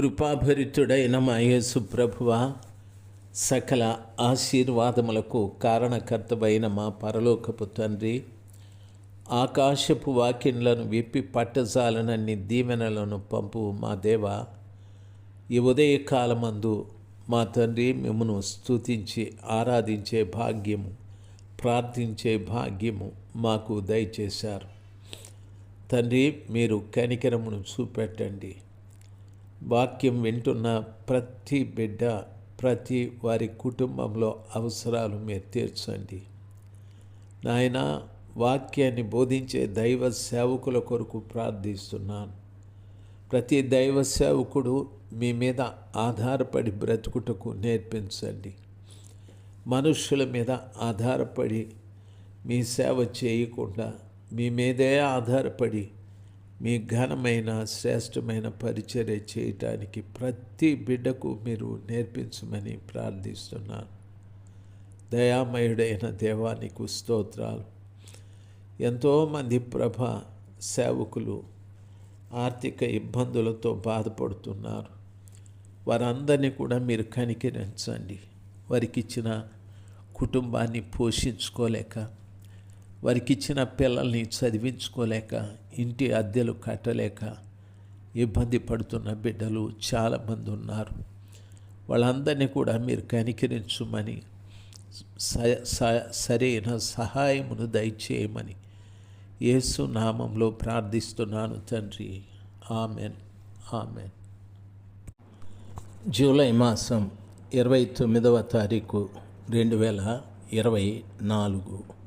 కృపాభరితుడైన మా యేసు ప్రభువ సకల ఆశీర్వాదములకు కారణకర్తవైన మా పరలోకపు తండ్రి ఆకాశపు వాక్యంలను విప్పి పట్టజాలనన్ని దీవెనలను పంపు మా దేవ. ఈ ఉదయకాలమందు మా తండ్రి మిమ్మను స్తుతించి ఆరాధించే భాగ్యము ప్రార్థించే భాగ్యము మాకు దయచేశారు. తండ్రి మీరు కనికరమును చూపెట్టండి. వాక్యం వింటున్న ప్రతి బిడ్డ ప్రతి వారి కుటుంబంలో అవసరాలు మీరు తీర్చండి. నాయన వాక్యాన్ని బోధించే దైవ సేవకుల కొరకు ప్రార్థిస్తున్నాను. ప్రతి దైవ సేవకుడు మీ మీద ఆధారపడి బ్రతుకుటకు నేర్పించండి. మనుషుల మీద ఆధారపడి మీ సేవ చేయకుండా మీ మీదే ఆధారపడి మీ ఘనమైన శ్రేష్టమైన పరిచర్య చేయటానికి ప్రతి బిడ్డకు మీరు నేర్పించమని ప్రార్థిస్తున్నాను. దయామయుడైన దేవానికి స్తోత్రాలు. ఎంతోమంది ప్రభ సేవకులు ఆర్థిక ఇబ్బందులతో బాధపడుతున్నారు. వారందరినీ కూడా మీరు కనికరించండి. వారికి ఇచ్చిన కుటుంబాన్ని పోషించుకోలేక వారికి ఇచ్చిన పిల్లల్ని చదివించుకోలేక ఇంటి అద్దెలు కట్టలేక ఇబ్బంది పడుతున్న బిడ్డలు చాలామంది ఉన్నారు. వాళ్ళందరినీ కూడా మీరు కనికరించుమని సరైన సహాయమును దయచేయమని యేసు నామంలో ప్రార్థిస్తున్నాను తండ్రి. ఆమెన్. ఆమెన్. జూలై మాసం ఇరవై తొమ్మిదవ తారీఖు రెండు వేల ఇరవై నాలుగు.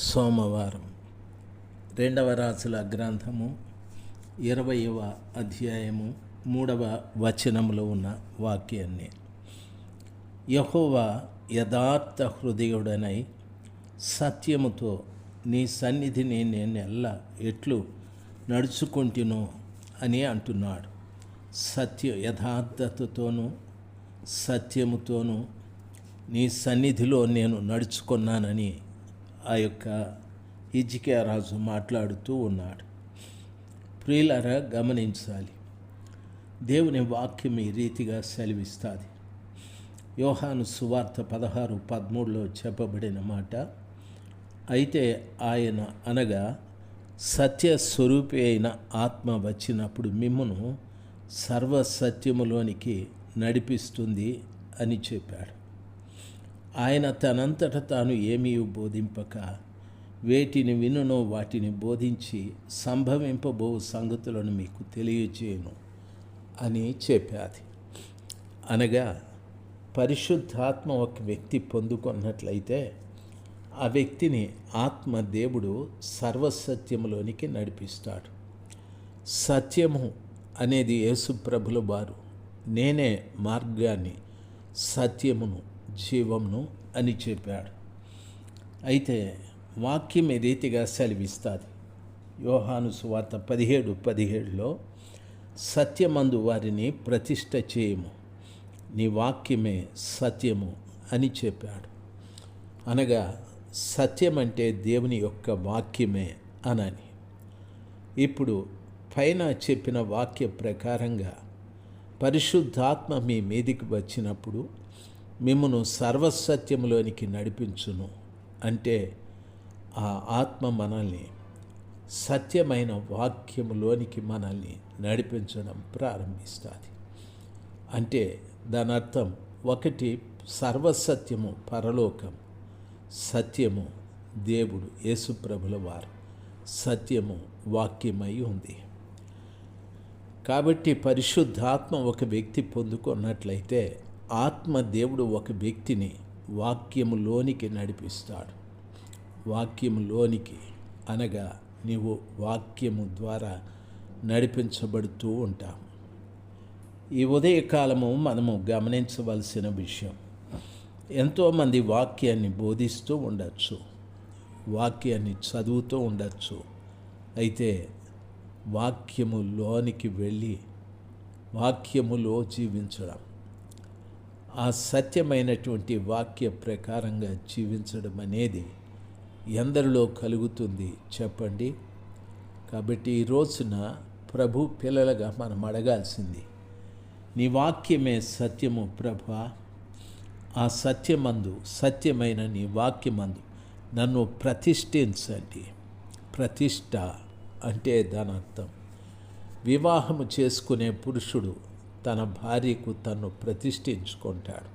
సోమవారం. రెండవ రాజుల గ్రంథము ఇరవయవ అధ్యాయము మూడవ వచనంలో ఉన్న వాక్యాన్ని. యహోవా యథార్థ హృదయుడనై సత్యముతో నీ సన్నిధిని నేను ఎల్ల ఎట్లు నడుచుకుంటునో అని అంటున్నాడు. సత్య యథార్థతతోనూ సత్యముతోనూ నీ సన్నిధిలో నేను నడుచుకున్నానని ఆ యొక్క హిజ్కియా రాజు మాట్లాడుతూ ఉన్నాడు. ప్రియులరా గమనించాలి. దేవుని వాక్యం ఈ రీతిగా సెలవిస్తుంది. యోహాను సువార్త పదహారు పదమూడులో చెప్పబడిన మాట అయితే ఆయన అనగా సత్యస్వరూపి అయిన ఆత్మ వచ్చినప్పుడు మిమ్మను సర్వసత్యములోనికి నడిపిస్తుంది అని చెప్పాడు. ఆయన తనంతట తాను ఏమీ బోధింపక వేటిని వినునో వాటిని బోధించి సంభవింపబో సంగతులను మీకు తెలియజేయను అని చెప్పాది. అనగా పరిశుద్ధాత్మ ఒక వ్యక్తి పొందుకున్నట్లయితే ఆ వ్యక్తిని ఆత్మ దేవుడు సర్వసత్యములోనికి నడిపిస్తాడు. సత్యము అనేది యేసుప్రభుల వారు. నేనే మార్గాన్ని సత్యమును జీవమును అని చెప్పాడు. అయితే వాక్యం ఏ రీతిగా సెలవిస్తుంది? యోహాను సువార్త పదిహేడు పదిహేడులో సత్యమందు వారిని ప్రతిష్ట చేయము నీ వాక్యమే సత్యము అని చెప్పాడు. అనగా సత్యం అంటే దేవుని యొక్క వాక్యమే అనని. ఇప్పుడు పైన చెప్పిన వాక్య ప్రకారంగా పరిశుద్ధాత్మ మీ మీదికి వచ్చినప్పుడు మిమ్మను సర్వసత్యములోనికి నడిపించును అంటే ఆ ఆత్మ మనల్ని సత్యమైన వాక్యములోనికి మనల్ని నడిపించడం ప్రారంభిస్తుంది. అంటే దాని అర్థం ఒకటి సర్వసత్యము పరలోకం. సత్యము దేవుడు యేసుప్రభుల వారు. సత్యము వాక్యమై ఉంది. కాబట్టి పరిశుద్ధాత్మ ఒక వ్యక్తి పొందుకున్నట్లయితే ఆత్మ దేవుడు ఒక వ్యక్తిని వాక్యములోనికి నడిపిస్తాడు. వాక్యములోనికి అనగా నీవు వాక్యము ద్వారా నడిపించబడుతూ ఉంటాము ఈ ఉదయకాలము మనము గమనించవలసిన విషయం ఎంతోమంది వాక్యాన్ని బోధిస్తూ ఉండొచ్చు వాక్యాన్ని చదువుతూ ఉండొచ్చు. అయితే వాక్యములోనికి వెళ్ళి వాక్యములో జీవించడం ఆ సత్యమైనటువంటి వాక్య ప్రకారంగా జీవించడం అనేది ఎందరిలో కలుగుతుంది చెప్పండి? కాబట్టి ఈ రోజున ప్రభు పిల్లలుగా మనం అడగాల్సింది నీ వాక్యమే సత్యము ప్రభా. ఆ సత్యమందు సత్యమైన నీ వాక్యమందు నన్ను ప్రతిష్ఠించండి. ప్రతిష్ట అంటే దాని అర్థం వివాహము చేసుకునే పురుషుడు తన భార్యకు తను ప్రతిష్ఠించుకుంటాడు.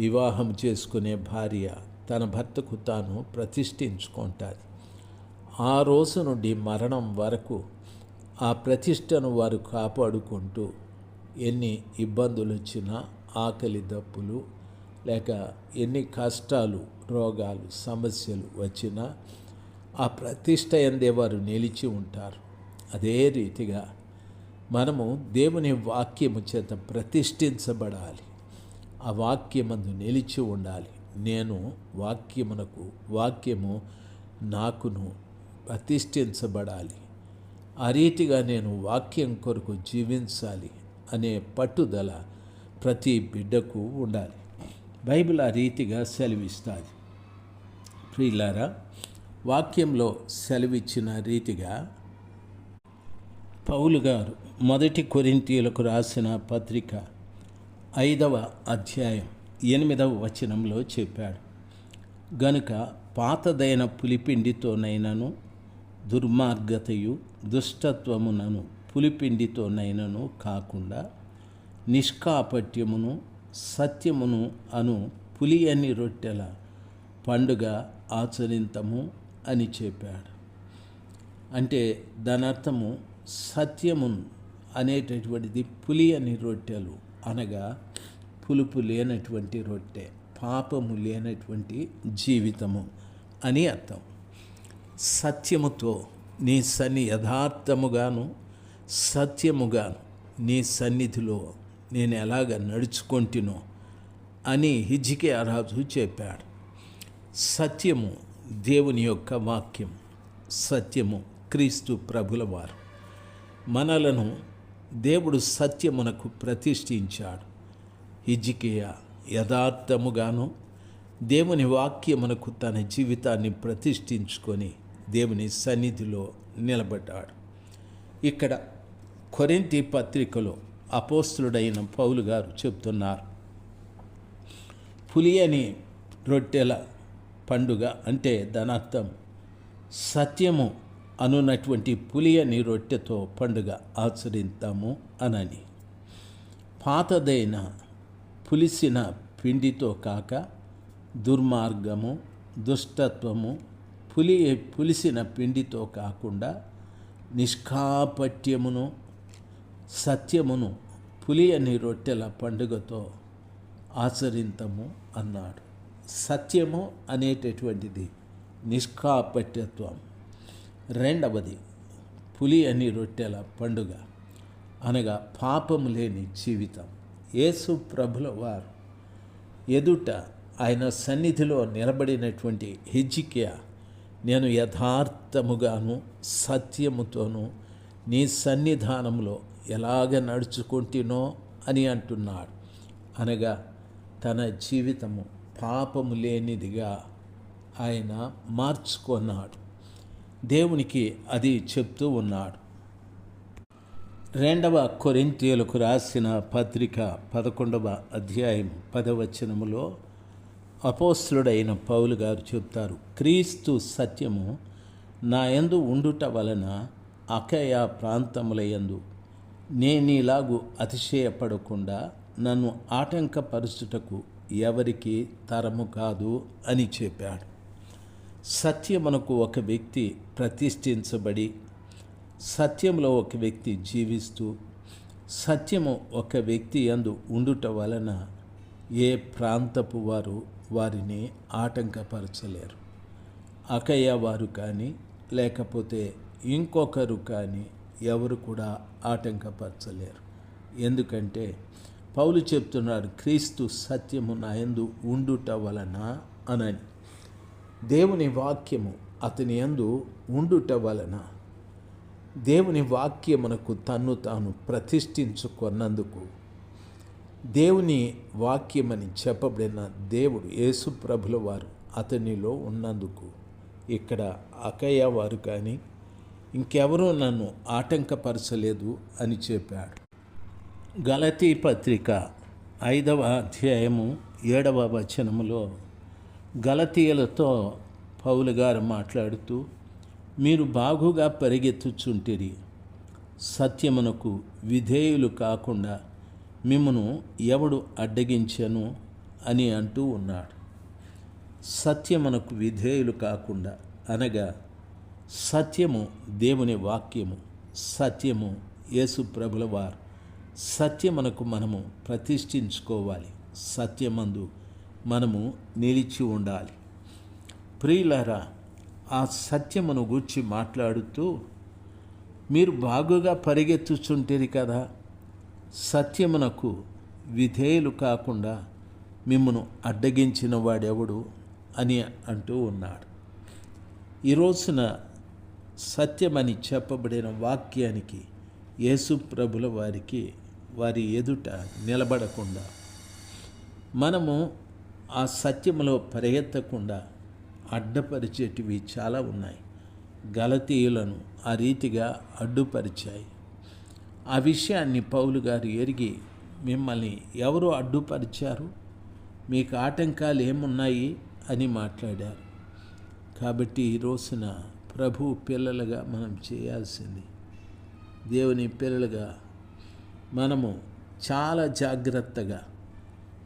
వివాహం చేసుకునే భార్య తన భర్తకు తాను ప్రతిష్ఠించుకుంటుంది. ఆ రోజు నుండి మరణం వరకు ఆ ప్రతిష్టను వారు కాపాడుకుంటూ ఎన్ని ఇబ్బందులు వచ్చినా ఆకలి దప్పులు లేక ఎన్ని కష్టాలు రోగాలు సమస్యలు వచ్చినా ఆ ప్రతిష్ట ఎందే వారు నిలిచి ఉంటారు. అదే రీతిగా మనము దేవుని వాక్యము చేత ప్రతిష్ఠించబడాలి. ఆ వాక్యమందు నిలిచి ఉండాలి. నేను వాక్యమునకు వాక్యము నాకును ప్రతిష్ఠించబడాలి. ఆ రీతిగా నేను వాక్యం కొరకు జీవించాలి అనే పట్టుదల ప్రతి బిడ్డకు ఉండాలి. బైబిల్ ఆ రీతిగా సెలవిస్తుంది. ప్రియులారా వాక్యంలో సెలవిచ్చిన రీతిగా పౌలు గారు మొదటి కొరింతీయులకు రాసిన పత్రిక ఐదవ అధ్యాయం ఎనిమిదవ వచనంలో చెప్పాడు. గనుక పాతదైన పులిపిండితోనైనను దుర్మార్గతయు దుష్టత్వమునను పులిపిండితోనైనను కాకుండా నిష్కాపట్యమును సత్యమును అను పులియని రొట్టెల పండుగ ఆచరింతము అని చెప్పాడు. అంటే దానర్థము సత్యమున్ సత్యము అనేటటువంటిది పులి అని రొట్టెలు అనగా పులుపు లేనటువంటి రొట్టె పాపము లేనటువంటి జీవితము అని అర్థం. సత్యముతో నీ సన్ని యథార్థముగాను సత్యముగాను నీ సన్నిధిలో నేను ఎలాగ నడుచుకుంటునో అని హిజ్జికే అరాజు చెప్పాడు. సత్యము దేవుని యొక్క వాక్యం సత్యము క్రీస్తు ప్రభుల వారు మనలను దేవుడు సత్యమునకు ప్రతిష్ఠించాడు. హిజ్కియ యథార్థముగాను దేవుని వాక్యమునకు తన జీవితాన్ని ప్రతిష్ఠించుకొని దేవుని సన్నిధిలో నిలబడ్డాడు. ఇక్కడ కొరింతి పత్రికలో అపోస్తుడైన పౌలు గారు చెప్తున్నారు. పులి అని రొట్టెల పండుగ అంటే దాని సత్యము అనున్నటువంటి పులియని రొట్టెతో పండుగ ఆచరిద్దాము అనని. పాతదైన పులిసిన పిండితో కాక దుర్మార్గము దుష్టత్వము పులి పులిసిన పిండితో కాకుండా నిష్కాపట్యమును సత్యమును పులి అని రొట్టెల పండుగతో ఆచరింతము అన్నాడు. సత్యము అనేటటువంటిది నిష్కాపట్యత్వం. రెండవది పులి అని రొట్టెల పండుగ అనగా పాపము లేని జీవితం. యేసు ప్రభుల వారు ఎదుట ఆయన సన్నిధిలో నిలబడినటువంటి హిజ్కియా నేను యథార్థముగాను సత్యముతోనూ నీ సన్నిధానంలో ఎలాగ నడుచుకుంటునో అని అంటున్నాడు. అనగా తన జీవితము పాపము లేనిదిగా ఆయన మార్చుకున్నాడు. దేవునికి అది చెప్తూ ఉన్నాడు. రెండవ కొరింతీయులకు రాసిన పత్రిక పదకొండవ అధ్యాయం పదవచనములో అపోస్తుడైన పౌలు గారు చెప్తారు క్రీస్తు సత్యము నా ఎందు ఉండుట వలన అకయ ప్రాంతముల యందు నేనీలాగు అతిశయపడకుండా నన్ను ఆటంకపరుచుటకు ఎవరికి తరము కాదు అని చెప్పాడు. సత్యమునకు ఒక వ్యక్తి ప్రతిష్ఠించబడి సత్యంలో ఒక వ్యక్తి జీవిస్తూ సత్యము ఒక వ్యక్తి అందు ఉండుట వలన ఏ ప్రాంతపు వారు వారిని ఆటంకపరచలేరు. అకయ్య వారు కానీ లేకపోతే ఇంకొకరు కానీ ఎవరు కూడా ఆటంకపరచలేరు. ఎందుకంటే పౌలు చెప్తున్నాడు క్రీస్తు సత్యము నా యందు ఉండుట వలన అనని. దేవుని వాక్యము అతని యందు ఉండుట వలన దేవుని వాక్యమునకు తన్ను తాను ప్రతిష్ఠించుకున్నందుకు దేవుని వాక్యమని చెప్పబడిన దేవుడు యేసు ప్రభుల వారు అతనిలో ఉన్నందుకు ఇక్కడ అకయ్య వారు కానీ ఇంకెవరూ నన్ను ఆటంకపరచలేదు అని చెప్పాడు. గలతీ పత్రిక ఐదవ అధ్యాయము ఏడవ వచనములో గలతీయులతో పౌలు గారు మాట్లాడుతూ మీరు బాగుగా పరిగెత్తుచుంటిరి. సత్యమునకు విధేయులు కాకుండా మిమ్మను ఎవడు అడ్డగించను? అని అంటూ ఉన్నాడు. సత్యమునకు విధేయులు కాకుండా అనగా సత్యము దేవుని వాక్యము. సత్యము యేసు ప్రభుల వారు. సత్యమునకు మనము ప్రతిష్ఠించుకోవాలి. సత్యమందు మనము నిలిచి ఉండాలి. ప్రియులారా ఆ సత్యమును గూర్చి మాట్లాడుతూ మీరు బాగుగా పరిగెత్తుచుంటేది కదా. సత్యమునకు విధేయులు కాకుండా మిమ్మను అడ్డగించిన వాడెవడు అని అంటూ ఉన్నాడు. ఈ రోజున సత్యమని చెప్పబడిన వాక్యానికి యేసు ప్రభుల వారికి వారి ఎదుట నిలబడకుండా మనము ఆ సత్యములో పరిగెత్తకుండా అడ్డపరిచేటివి చాలా ఉన్నాయి. గలతీయులను ఆ రీతిగా అడ్డుపరిచాయి. ఆ విషయాన్ని పౌలు గారు ఎరిగి మిమ్మల్ని ఎవరు అడ్డుపరిచారు? మీకు ఆటంకాలు ఏమున్నాయి? అని మాట్లాడారు. కాబట్టి ఈ రోజున ప్రభు పిల్లలుగా మనం చేయాల్సింది దేవుని పిల్లలుగా మనము చాలా జాగ్రత్తగా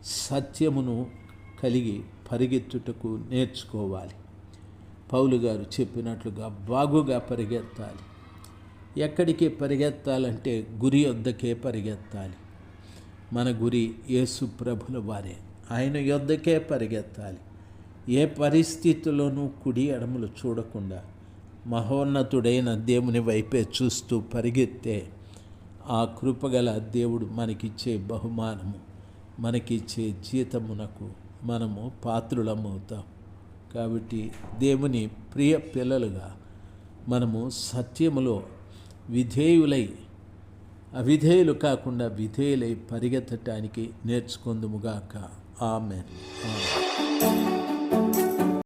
సత్యమును కలిగి పరిగెత్తుటకు నేర్చుకోవాలి. పౌలు గారు చెప్పినట్లుగా బాగుగా పరిగెత్తాలి. ఎక్కడికి పరిగెత్తాలంటే గురి వద్దకే పరిగెత్తాలి. మన గురి యేసు ప్రభుల వారే. ఆయన యొద్దకే పరిగెత్తాలి. ఏ పరిస్థితుల్లోనూ కుడి ఎడములు చూడకుండా మహోన్నతుడైన దేవుని వైపే చూస్తూ పరిగెత్తే ఆ కృపగల దేవుడు మనకిచ్చే బహుమానము మనకిచ్చే జీతమునకు మనము పాత్రులమవుతాం. కాబట్టి దేవుని ప్రియ పిల్లలుగా మనము సత్యములో విధేయులై అవిధేయులు కాకుండా విధేయులై పరిగెత్తటానికి నేర్చుకుందుముగాక. ఆమె